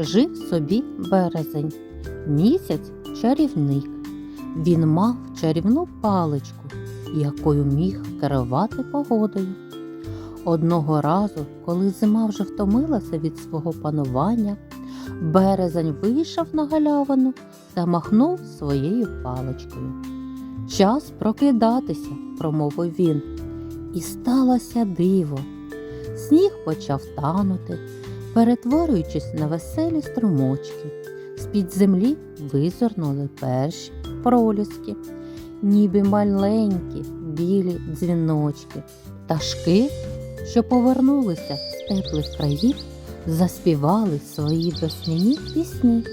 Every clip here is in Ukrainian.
жив собі березень, місяць чарівник. Він мав чарівну паличку, якою міг керувати погодою. Одного разу, коли зима вже втомилася від свого панування, березень вийшов на галявину та махнув своєю паличкою. Час прокидатися, промовив він, і сталося диво. Сніг почав танути, перетворюючись на веселі струмочки. З-під землі визирнули перші проліски, ніби маленькі білі дзвіночки. Пташки, що повернулися з теплих країв, заспівали свої весняні пісні.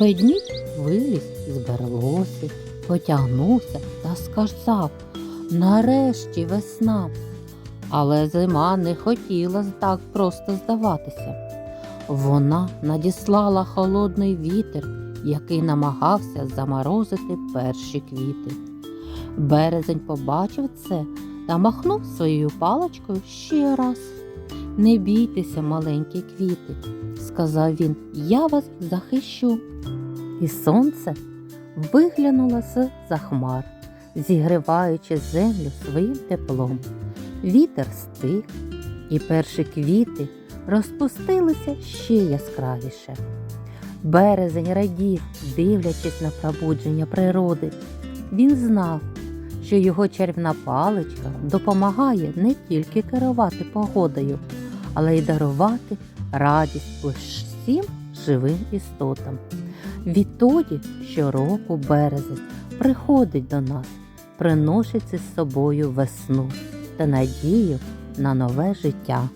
Ведмідь виліз з берлоси, потягнувся та сказав Нарешті весна. Але зима не хотіла так просто здаватися. Вона надіслала холодний вітер, який намагався заморозити перші квіти. Березень побачив це та махнув своєю паличкою ще раз. Не бійтеся, маленькі квіти, сказав він, я вас захищу. І сонце виглянуло з за хмар, зігріваючи землю своїм теплом. Вітер стих, і перші квіти розпустилися ще яскравіше. Березень радів, дивлячись на пробудження природи. Він знав, що його чарівна паличка допомагає не тільки керувати погодою, але й дарувати радість усім живим істотам. Відтоді щороку березень приходить до нас, приносить з собою весну та надію на нове життя.